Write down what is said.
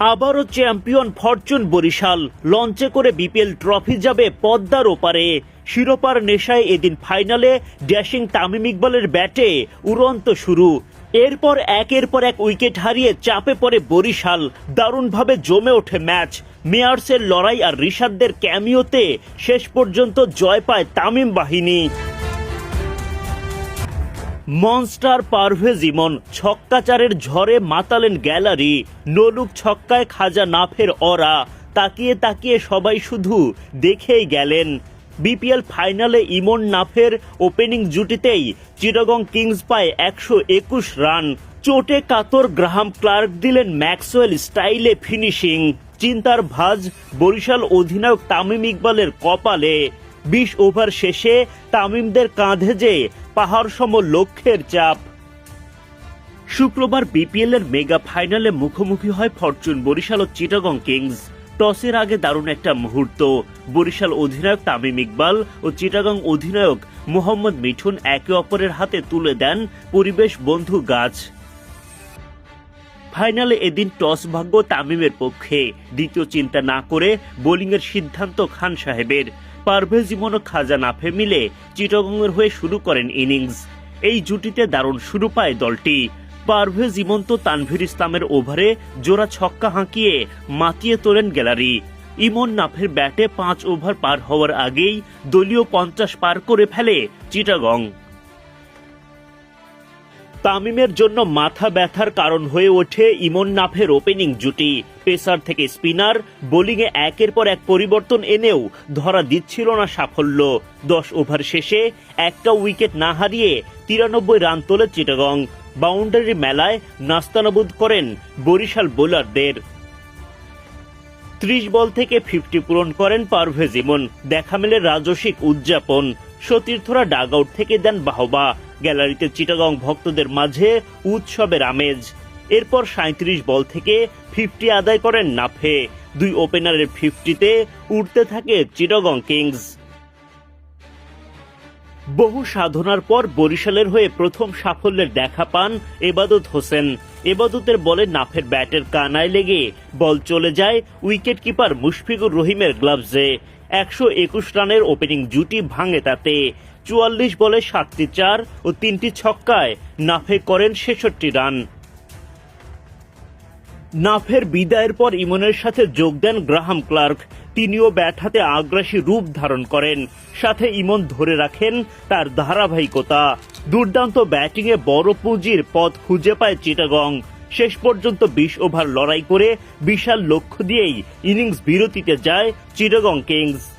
আবারও champion Fortune Barishal. লঞ্চে করে বিপিএল ট্রফি যাবে পদ্মার ওপারে। শিরোপার নেশায় এদিন ফাইনালে ড্যাশিং তামিম ইকবালের ব্যাটে উড়ন্ত শুরু। এরপর একের পর এক উইকেট হারিয়ে চাপে পড়ে বরিশাল। দারুণভাবে জমে ওঠে ম্যাচ। মেয়ার্সের লড়াই আর ঋষাদদের ক্যামিওতে শেষ পর্যন্ত জয় পায় তামিম বাহিনী। মনস্টার পারভেজ ইমন ছক্কাচারের ঝড়ে মাতালেন গ্যালারি, নলুক ছক্কায় খাজা নাফের অরা, তাকিয়ে তাকিয়ে সবাই শুধু দেখেই গেলেন। বিপিএল ফাইনালে ইমন নাফের ওপেনিং জুটিতেই চিরগং কিংস পায় একশো একুশ রান। চোটে কাতর গ্রাহাম ক্লার্ক দিলেন ম্যাক্সওয়েল স্টাইলে ফিনিশিং। চিন্তার ভাজ, বরিশাল অধিনায়ক তামিম ইকবালের কপালে। বিশ ওভার শেষে তামিমদের কাঁধে যে পাহাড় সম লক্ষ্যের চাপ। শুক্রবার বিপিএল এর মেগা ফাইনালে মুখোমুখি হয় ফরচুন বরিশাল ও চিটাগং কিংস। টসের আগে দারুণ একটা মুহূর্ত। বরিশাল অধিনায়ক তামিম ইকবাল ও চিটাগং অধিনায়ক মোহাম্মদ মিঠুন একে অপরের হাতে তুলে দেন পরিবেশ বন্ধু গাছ। ফাইনালে এদিন টস ভাগ্য তামিমের পক্ষে। দ্বিতীয় চিন্তা না করে বোলিংয়ের সিদ্ধান্ত খান সাহেবের। পারভেজ ইমন ও খাজা নাফে মিলে চিটাগংয়ের হয়ে শুরু করেন ইনিংস। এই জুটিতে দারুণ শুরু পায় দলটি। পারভেজ তো তানভীর ইসলামের ওভারে জোড়া ছক্কা হাঁকিয়ে মাতিয়ে তোলেন গ্যালারি। ইমন নাফের ব্যাটে পাঁচ ওভার পার হওয়ার আগেই দলীয় পঞ্চাশ পার করে ফেলে চিটাগং। তামিমের জন্য মাথা ব্যথার কারণ হয়ে ওঠে ইমন নাফের ওপেনিং জুটি। পেসার থেকে স্পিনার বোলিংয়ে একের পর এক পরিবর্তন এনেও ধরা দিচ্ছিল না সাফল্য। দশ ওভার শেষে একটা উইকেট না হারিয়ে তিরানব্বই রান তোলে চিটাগং। বাউন্ডারি মেলায় নাস্তানাবুদ করেন বরিশাল বোলারদের। ত্রিশ বল থেকে ফিফটি পূরণ করেন পারভেজ ইমন। দেখা মেলে রাজসিক উদযাপন। সতীর্থরা ডাগ আউট থেকে দেন বাহবা। গ্যালারিতে চিটাগং ভক্তদের মাঝে উৎসবের আমেজ। এরপর সাঁত্রিশ বল থেকে ফিফটি আদায় করেন নাফে। দুই ওপেনারের ফিফটিতে উঠতে থাকে চিটাগং কিংস। বহু সাধনার পর বরিশালের হয়ে প্রথম সাফল্যের দেখা পান এবাদত হোসেন। এবাদতের বলে নাফের ব্যাটের কানায় লেগে বল চলে যায় উইকেট কিপার মুশফিকুর রহিমের গ্লাভসে। একশো একুশ রানের ওপেনিং জুটি ভাঙে তাতে। চুয়াল্লিশ বলে সাতটি চার ও তিনটি ছক্কায় নাফে করেন ছেষট্টি রান। নাফের বিদায়ের পর ইমনের সাথে যোগ দেন গ্রাহাম ক্লার্ক। তিনিও ব্যাট হাতে আগ্রাসী রূপ ধারণ করেন। সাথে ইমন ধরে রাখেন তার ধারাবাহিকতা। দুর্দান্ত ব্যাটিংয়ে বড় পুঁজির পথ খুঁজে পায় চিটাগং। শেষ পর্যন্ত বিশ ওভার লড়াই করে বিশাল লক্ষ্য দিয়েই ইনিংস বিরতিতে যায় চিটাগং কিংস।